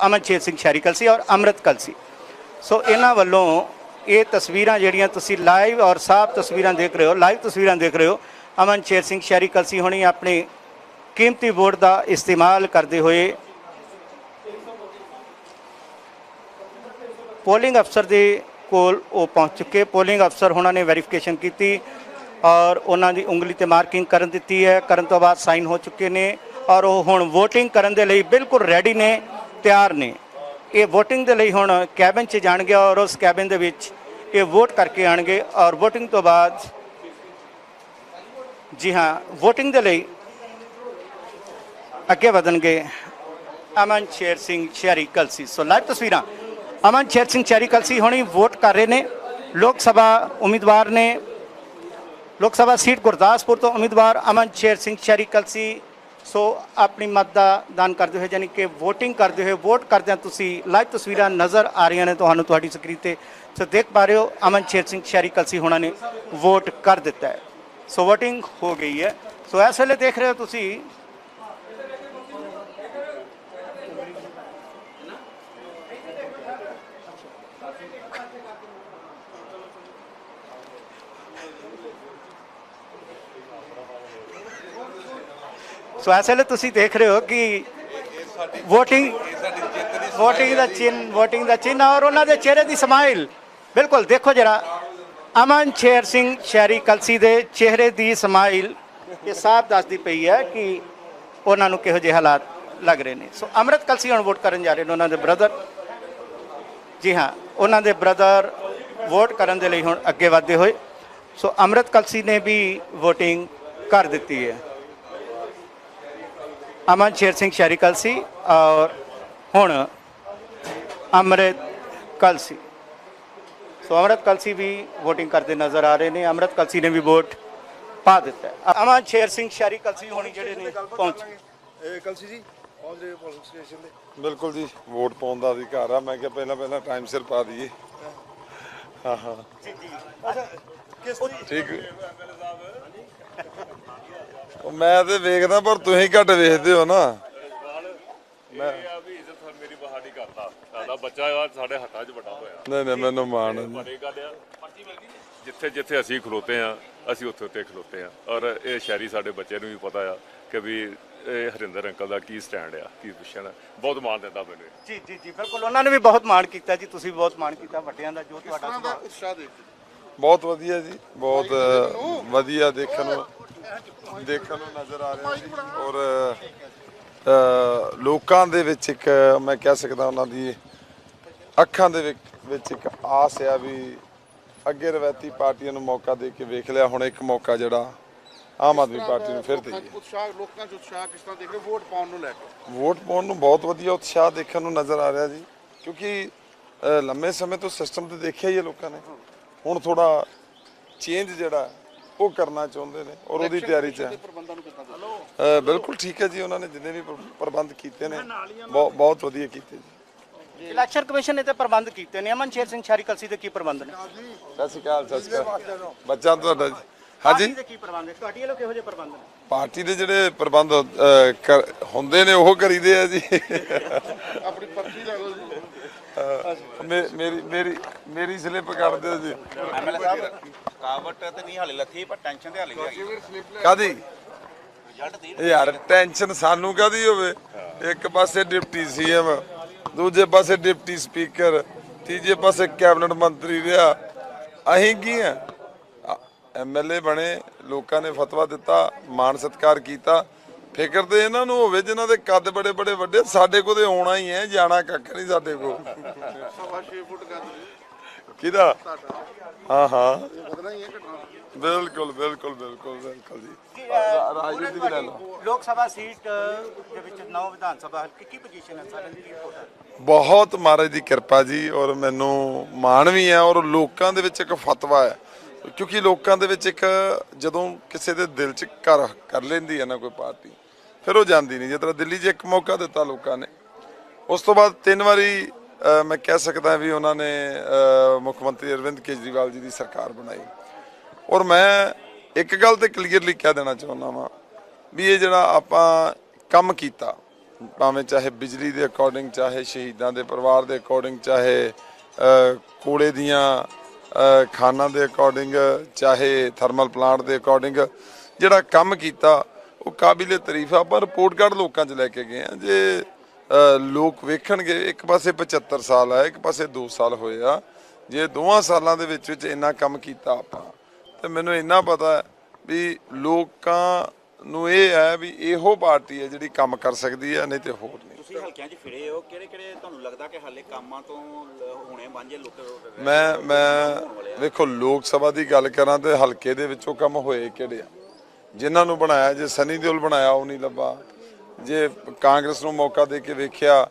ਅਮਨਸ਼ੇਰ ਸਿੰਘ ਸ਼ਹਿਰੀ ਕਲਸੀ ਔਰ ਅੰਮ੍ਰਿਤ ਕਲਸੀ। ਸੋ ਇਹਨਾਂ ਵੱਲੋਂ ਇਹ ਤਸਵੀਰਾਂ ਜਿਹੜੀਆਂ ਤੁਸੀਂ ਲਾਈਵ ਔਰ ਸਾਫ਼ ਤਸਵੀਰਾਂ ਦੇਖ ਰਹੇ ਹੋ ਲਾਈਵ ਤਸਵੀਰਾਂ ਦੇਖ ਰਹੇ ਹੋ ਅਮਨਸ਼ੇਰ ਸਿੰਘ ਸ਼ਹਿਰੀ ਕਲਸੀ ਹੁਣੀ ਆਪਣੇ ਕੀਮਤੀ ਵੋਟ ਦਾ ਇਸਤੇਮਾਲ ਕਰਦੇ ਹੋਏ ਪੋਲਿੰਗ ਅਫਸਰ ਦੇ ਕੋਲ ਉਹ ਪਹੁੰਚ ਚੁੱਕੇ। ਪੋਲਿੰਗ ਅਫਸਰ ਉਹਨਾਂ ਨੇ ਵੈਰੀਫਿਕੇਸ਼ਨ ਕੀਤੀ ਔਰ ਉਹਨਾਂ ਦੀ ਉਂਗਲੀ ਤੇ ਮਾਰਕਿੰਗ ਕਰਨ ਦਿੱਤੀ ਹੈ। ਕਰਨ ਤੋਂ ਬਾਅਦ ਸਾਈਨ ਹੋ ਚੁੱਕੇ ਨੇ ਔਰ ਉਹ ਹੁਣ VOTING ਕਰਨ ਦੇ ਲਈ ਬਿਲਕੁਲ ਰੈਡੀ ਨੇ। ਤਿਆਰ ਨੇ। ਇਹ VOTING ਦੇ ਲਈ ਹੁਣ ਕੈਬਿਨ 'ਚ ਜਾਣਗੇ ਔਰ ਉਸ ਕੈਬਿਨ ਦੇ ਵਿੱਚ ਇਹ ਵੋਟ ਕਰਕੇ ਆਣਗੇ ਔਰ VOTING ਤੋਂ ਬਾਅਦ ਜੀ ਹਾਂ, VOTING ਦੇ ਲਈ ਅੱਗੇ ਵਧਣਗੇ ਅਮਨ ਸ਼ੇਰ ਸਿੰਘ ਸ਼ਹਿਰੀ ਕਲਸੀ। ਸੋ ਲਾਈਵ ਤਸਵੀਰਾਂ। ਅਮਨ ਸ਼ੇਰ ਸਿੰਘ ਸ਼ਹਿਰੀ ਕਲਸੀ ਹੁਣੀ ਵੋਟ ਕਰ ਰਹੇ ਨੇ। ਲੋਕ ਸਭਾ ਉਮੀਦਵਾਰ ਨੇ। ਲੋਕ ਸਭਾ ਸੀਟ ਗੁਰਦਾਸਪੁਰ ਤੋਂ ਉਮੀਦਵਾਰ ਅਮਨ ਸ਼ੇਰ ਸਿੰਘ ਸ਼ਹਿਰੀ ਕਲਸੀ ਸੋ ਆਪਣੀ ਮਤ ਦਾ ਦਾਨ ਕਰਦੇ ਹੋਏ, ਯਾਨੀ ਕਿ VOTING ਕਰਦੇ ਹੋਏ ਵੋਟ ਕਰਦਿਆਂ ਤੁਸੀਂ ਲਾਈਵ ਤਸਵੀਰਾਂ ਨਜ਼ਰ ਆ ਰਹੀਆਂ ਨੇ ਤੁਹਾਨੂੰ ਤੁਹਾਡੀ ਸਕਰੀਨ ਤੇ। ਸੋ ਦੇਖ ਪਾ ਰਹੇ ਹੋ, ਅਮਨ ਸ਼ੇਰ ਸਿੰਘ ਸ਼ਹਿਰੀ ਕਲਸੀ ਹੋਣਾ ਨੇ ਵੋਟ ਕਰ ਦਿੱਤਾ ਹੈ। ਸੋ VOTING ਹੋ ਗਈ ਹੈ। ਸੋ ਇਸ ਵੇਲੇ ਦੇਖ ਰਹੇ ਹੋ ਤੁਸੀਂ ਸੋ ਇਸ ਵੇਲੇ ਤੁਸੀਂ ਦੇਖ ਰਹੇ ਹੋ ਕਿ VOTING VOTING ਦਾ ਚਿੰਨ, VOTING ਦਾ ਚਿੰਨ ਔਰ ਉਹਨਾਂ ਦੇ ਚਿਹਰੇ ਦੀ ਸਮਾਈਲ ਬਿਲਕੁਲ, ਦੇਖੋ ਜਰਾ, ਅਮਨ ਸ਼ੇਰ ਸਿੰਘ ਸ਼ਹਿਰੀ ਕਲਸੀ ਦੇ ਚਿਹਰੇ ਦੀ ਸਮਾਈਲ ਇਹ ਸਾਫ਼ ਦੱਸਦੀ ਪਈ ਹੈ ਕਿ ਉਹਨਾਂ ਨੂੰ ਕਿਹੋ ਜਿਹੇ ਹਾਲਾਤ ਲੱਗ ਰਹੇ ਨੇ। ਸੋ ਅੰਮ੍ਰਿਤ ਕਲਸੀ ਹੁਣ ਵੋਟ ਕਰਨ ਜਾ ਰਹੇ ਨੇ ਉਹਨਾਂ ਦੇ ਬ੍ਰਦਰ ਜੀ ਹਾਂ, ਉਹਨਾਂ ਦੇ ਬ੍ਰਦਰ ਵੋਟ ਕਰਨ ਦੇ ਲਈ ਹੁਣ ਅੱਗੇ ਵਧਦੇ ਹੋਏ। ਸੋ ਅੰਮ੍ਰਿਤ ਕਲਸੀ ਨੇ ਵੀ VOTING ਕਰ ਦਿੱਤੀ ਹੈ। ਅਮਨ ਸ਼ੇਰ ਸਿੰਘ ਸ਼ਹਿਰੀ ਕਲਸੀ ਔਰ ਹੁਣ ਅੰਮ੍ਰਿਤ ਕਲਸੀ ਸੋ ਅੰਮ੍ਰਿਤ ਕਲਸੀ ਵੀ VOTING ਕਰਦੇ ਨਜ਼ਰ ਆ ਰਹੇ ਨੇ ਅੰਮ੍ਰਿਤ ਕਲਸੀ ਨੇ ਵੀ ਵੋਟ ਪਾ ਦਿੱਤਾ। ਅਮਨ ਸ਼ੇਰ ਸਿੰਘ ਸ਼ਹਿਰੀ ਕਲਸੀ ਹੋਣੀ ਜਿਹੜੇ ਨੇ ਪਹੁੰਚ ਇਹ ਕਲਸੀ ਜੀ ਪਹੁੰਚ ਰਹੇ ਪੁਲਿਸ ਸਟੇਸ਼ਨ ਤੇ ਬਿਲਕੁਲ ਜੀ ਵੋਟ ਪਾਉਣ ਦਾ ਅਧਿਕਾਰ ਆ ਮੈਂ ਕਿਹਾ ਪਹਿਲਾਂ ਪਹਿਲਾਂ ਟਾਈਮ ਸਿਰ ਪਾ ਦਈਏ ਹਾਂ ਹਾਂ ਅੱਛਾ ਕਿਸ ਠੀਕ। ਉਹ ਮੈਂ ਤੇ ਵੇਖਦਾ, ਪਰ ਤੁਸੀਂ ਘੱਟ ਵੇਖਦੇ ਹੋ ਨਾ। ਮੈਂ ਮੇਰੀ ਬਹਾਲੀ ਕਰਦਾ ਸਾਡਾ ਬੱਚਾ ਸਾਡੇ ਹੱਥਾਂ 'ਚ ਵੱਡਾ ਹੋਇਆ ਨਹੀਂ ਨਹੀਂ, ਮੈਨੂੰ ਮਾਣ ਹੈ। ਬੜੀ ਗੱਲ ਆ ਜਿੱਥੇ ਜਿੱਥੇ ਅਸੀਂ ਖਲੋਤੇ ਆ ਅਸੀਂ ਉੱਥੇ ਉੱਤੇ ਖਲੋਤੇ ਆ ਔਰ ਇਹ ਸ਼ਾਇਰੀ ਸਾਡੇ ਬੱਚੇ ਨੂੰ ਵੀ ਪਤਾ ਆ ਕਿ ਵੀ ਇਹ ਹਰਿੰਦਰ ਅੰਕਲ ਦਾ ਕੀ ਸਟੈਂਡ ਆ ਕੀ ਪੁੱਛਣ। ਬਹੁਤ ਮਾਣ ਦਿੰਦਾ ਮੈਨੂੰ ਇਹ। ਜੀ ਜੀ ਜੀ ਬਿਲਕੁਲ। ਉਹਨਾਂ ਨੇ ਵੀ ਬਹੁਤ ਮਾਣ ਕੀਤਾ ਜੀ ਤੁਸੀਂ ਵੀ ਬਹੁਤ ਮਾਣ ਕੀਤਾ ਵੱਡਿਆਂ ਦਾ ਜੋ ਤੁਹਾਡਾ ਸੁਭਾਅ। ਉਤਸ਼ਾਹ ਬਹੁਤ ਵਧੀਆ ਜੀ ਬਹੁਤ ਅ, ਵਧੀਆ ਦੇਖਣ ਨੂੰ ਦੇਖਣ ਨੂੰ ਨਜ਼ਰ ਆ ਰਿਹਾ ਜੀ। ਔਰ ਅ, ਲੋਕਾਂ ਦੇ ਵਿੱਚ ਇੱਕ ਮੈਂ ਕਹਿ ਸਕਦਾ ਉਹਨਾਂ ਦੀ ਅੱਖਾਂ ਦੇ ਵਿੱਚ ਵਿੱਚ ਇੱਕ ਆਸ ਆ ਵੀ ਅੱਗੇ ਰਵਾਇਤੀ ਪਾਰਟੀਆਂ ਨੂੰ ਮੌਕਾ ਦੇ ਕੇ ਵੇਖ ਲਿਆ। ਹੁਣ ਇੱਕ ਮੌਕਾ ਜਿਹੜਾ ਆਮ ਆਦਮੀ ਪਾਰਟੀ ਨੂੰ ਫਿਰ ਦੇਈਏ। ਉਤਸ਼ਾਹ ਲੋਕਾਂ 'ਚ ਉਤਸ਼ਾਹ ਕਿਸ ਤਰ੍ਹਾਂ ਦੇਖ ਰਹੇ ਵੋਟ ਪਾਉਣ ਨੂੰ ਲੈ ਕੇ। ਵੋਟ ਪਾਉਣ ਨੂੰ ਬਹੁਤ ਵਧੀਆ ਉਤਸ਼ਾਹ ਦੇਖਣ ਨੂੰ ਨਜ਼ਰ ਆ ਰਿਹਾ ਜੀ ਕਿਉਂਕਿ ਲੰਮੇ ਸਮੇਂ ਤੋਂ ਸਿਸਟਮ ਤੇ ਦੇਖਿਆ ਹੀ ਹੈ ਲੋਕਾਂ ਨੇ। ਹੁਣ ਥੋੜਾ ਚੇਂਜ ਜਿਹੜਾ ਉਹ ਕਰਨਾ ਚਾਹੁੰਦੇ ਨੇ ਔਰ ਉਹਦੀ ਤਿਆਰੀ 'ਚ ਹੈ। ਬਿਲਕੁਲ ਠੀਕ ਹੈ ਜੀ ਉਹਨਾਂ ਨੇ ਜਿੰਨੇ ਵੀ ਪ੍ਰ- ਪ੍ਰਬੰਧ ਕੀਤੇ ਨੇ ਬਹੁਤ ਬਹੁਤ ਵਧੀਆ ਕੀਤੇ ਜੀ। ਇਲੈਕਸ਼ਨ ਕਮਿਸ਼ਨ ਨੇ ਤੇ ਪ੍ਰਬੰਧ ਕੀਤੇ ਨੇ। ਅਮਨ ਸ਼ੇਰ ਸਿੰਘ ਸ਼ਹਿਰੀ ਕਲਸੀ ਦੇ ਕੀ ਪ੍ਰਬੰਧ ਨੇ? ਸਤਿ ਸ਼੍ਰੀ ਅਕਾਲ ਸਤਿ ਸ਼੍ਰੀ ਅਕਾਲ। ਬੱਚਾ ਤੁਹਾਡਾ ਜੀ। ਹਾਂਜੀ। ਪਾਰਟੀ ਦੇ ਕੀ ਪ੍ਰਬੰਧ ਨੇ? ਤੁਹਾਡੀ ਵੱਲੋਂ ਕਿਹੋ ਜਿਹੇ ਪ੍ਰਬੰਧ ਨੇ? ਪਾਰਟੀ ਦੇ ਜਿਹੜੇ ਪ੍ਰਬੰਧ ਕਰ- ਹੁੰਦੇ ਨੇ ਉਹ ਕਰੀਦੇ ਆ ਜੀ। ਆਪਣੀ ਪਰਚੀ ਲੈ ਲਓ ਜੀ। ਮੇ- ਮੇਰੀ ਮੇਰੀ ਮੇਰੀ ਸਲਿੱਪ ਕੱਢ ਦਿਓ ਜੀ। ਐਮਐਲਏ ਸਾਹਿਬ ਥਕਾਵਟ ਤੇ ਨਹੀਂ ਹਾਲੇ ਲੱਥੀ ਪਰ ਟੈਨਸ਼ਨ ਤੇ ਹਾਲੇ ਵੀ ਹੈਗੀ ਕਾਦੀ ਰਿਜ਼ਲਟ ਦੀ ਯਾਰ ਟੈਨਸ਼ਨ ਸਾਨੂੰ ਕਾਦੀ ਹੋਵੇ? ਇੱਕ ਪਾਸੇ ਡਿਪਟੀ ਸੀਐਮ ਦੂਜੇ ਪਾਸੇ ਡਿਪਟੀ ਸਪੀਕਰ ਤੀਜੇ ਪਾਸੇ ਕੈਬਨਿਟ ਮੰਤਰੀ ਰਿਹਾ। ਅਸੀਂ ਕੀ ਆ? ਐਮਐਲਏ ਬਣੇ ਲੋਕਾਂ ਨੇ ਫਤਵਾ ਦਿੱਤਾ ਮਾਣ ਸਤਕਾਰ ਕੀਤਾ। ਫਿਕਰ ਤੇ ਇਹਨਾਂ ਨੂੰ ਹੋਵੇ ਜਿਨ੍ਹਾਂ ਦੇ ਕੱਦ ਬੜੇ ਬੜੇ ਵੱਡੇ ਸਾਡੇ ਕੋਲ ਤੇ ਆਉਣਾ ਹੀ ਹੈ ਜਾਣਾ ਕੱਖ ਨਹੀਂ ਸਾਡੇ ਕੋਲ। ਸਵਾ 6 ਫੁੱਟ ਗੱਦ ਜੀ। ਕਿਹਦਾ? ਹਾਂ ਹਾਂ। ਬਿਲਕੁਲ ਬਿਲਕੁਲ ਬਿਲਕੁਲ ਬਿਲਕੁਲ ਜੀ। ਜੀ, ਰਾਜਨੀਤੀ ਪੂਰੇ ਲੈ ਲਓ। ਲੋਕ ਸਭਾ ਸੀਟ ਦੇ ਵਿੱਚ ਨੌ ਵਿਧਾਨ ਸਭਾ ਹਲਕੇ ਕੀ ਪੋਜੀਸ਼ਨ ਹੈ? ਸਾਰਿਆਂ ਦੀ ਬਹੁਤ ਮਹਾਰਾਜ ਦੀ ਕਿਰਪਾ ਜੀ ਔਰ ਮੈਨੂੰ ਮਾਣ ਵੀ ਹੈ ਔਰ ਲੋਕਾਂ ਦੇ ਵਿੱਚ ਇੱਕ ਫਤਵਾ ਹੈ। ਕਿਉਂਕਿ ਲੋਕਾਂ ਦੇ ਵਿੱਚ ਇੱਕ ਜਦੋਂ ਕਿਸੇ ਦੇ ਦਿਲ 'ਚ ਕਰ ਕਰ ਲੈਂਦੀ ਹੈ ਨਾ ਕੋਈ ਪਾਰਟੀ ਫਿਰ ਉਹ ਜਾਂਦੀ ਨਹੀਂ। ਜਿਸ ਤਰ੍ਹਾਂ ਦਿੱਲੀ 'ਚ ਇੱਕ ਮੌਕਾ ਦਿੱਤਾ ਲੋਕਾਂ ਨੇ। ਉਸ ਤੋਂ ਬਾਅਦ ਤਿੰਨ ਵਾਰੀ ਮੈਂ ਕਹਿ ਸਕਦਾ ਵੀ ਉਹਨਾਂ ਨੇ ਮੁੱਖ ਮੰਤਰੀ ਅਰਵਿੰਦ ਕੇਜਰੀਵਾਲ ਜੀ ਦੀ ਸਰਕਾਰ ਬਣਾਈ। ਔਰ ਮੈਂ ਇੱਕ ਗੱਲ ਤੇ ਕਲੀਅਰਲੀ ਕਹਿ ਦੇਣਾ ਚਾਹੁੰਦਾ ਵਾਂ ਵੀ ਇਹ ਜਿਹੜਾ ਆਪਾਂ ਕੰਮ ਕੀਤਾ ਭਾਵੇਂ ਚਾਹੇ ਬਿਜਲੀ ਦੇ ਅਕੋਰਡਿੰਗ ਚਾਹੇ ਸ਼ਹੀਦਾਂ ਦੇ ਪਰਿਵਾਰ ਦੇ ਅਕੋਰਡਿੰਗ ਚਾਹੇ ਅ, ਕੋਲੇ ਦੀਆਂ ਖਾਨਾਂ ਦੇ ਅਕੋਰਡਿੰਗ ਚਾਹੇ ਥਰਮਲ ਪਲਾਂਟ ਦੇ ਅਕੋਰਡਿੰਗ ਜਿਹੜਾ ਕੰਮ ਕੀਤਾ, ਉਹ ਕਾਬਿਲੇ ਤਾਰੀਫ ਆ ਪਰ ਰਿਪੋਰਟ ਕਾਰਡ ਲੋਕਾਂ 'ਚ ਲੈ ਕੇ ਗਏ ਆ। ਜੇ ਲੋਕ ਵੇਖਣਗੇ, ਇੱਕ ਪਾਸੇ 75 ਸਾਲ ਆ, ਇੱਕ ਪਾਸੇ 2 ਸਾਲ ਹੋਏ ਆ। ਜੇ ਦੋਵਾਂ ਸਾਲਾਂ ਦੇ ਵਿੱਚ ਵਿੱਚ ਇੰਨਾ ਕੰਮ ਕੀਤਾ ਆਪਾਂ, ਤੇ ਮੈਨੂੰ ਇੰਨਾ ਪਤਾ ਵੀ ਲੋਕਾਂ ਨੂੰ ਇਹ ਹੈ ਵੀ ਇਹੋ ਪਾਰਟੀ ਹੈ ਜਿਹੜੀ ਕੰਮ ਕਰ ਸਕਦੀ ਹੈ ਨਹੀਂ ਤੇ ਹੋਰ ਨਹੀਂ। ਤੁਸੀਂ ਹਲਕਿਆਂ 'ਚ ਫਿਰੇ ਹੋ ਕਿਹੜੇ ਕਿਹੜੇ ਤੁਹਾਨੂੰ ਲੱਗਦਾ ਕਿ ਹਾਲੇ ਕੰਮਾਂ ਤੋਂ ਹੋਣੇ ਵਾਂਝੇ ਲੋਕ ਮੈਂ ਮੈਂ ਵੇਖੋ ਲੋਕ ਸਭਾ ਦੀ ਗੱਲ ਕਰਾਂ ਤੇ ਹਲਕੇ ਦੇ ਵਿੱਚੋਂ ਕੰਮ ਹੋਏ ਕਿਹੜੇ ਆ? ਜਿਨ੍ਹਾਂ ਨੂੰ ਬਣਾਇਆ ਜੇ ਸਨੀ ਦਿਓਲ ਬਣਾਇਆ ਉਹ ਨਹੀਂ ਲੱਭਾ। ਜੇ ਕਾਂਗਰਸ ਨੂੰ ਮੌਕਾ ਦੇ ਕੇ ਵੇਖਿਆ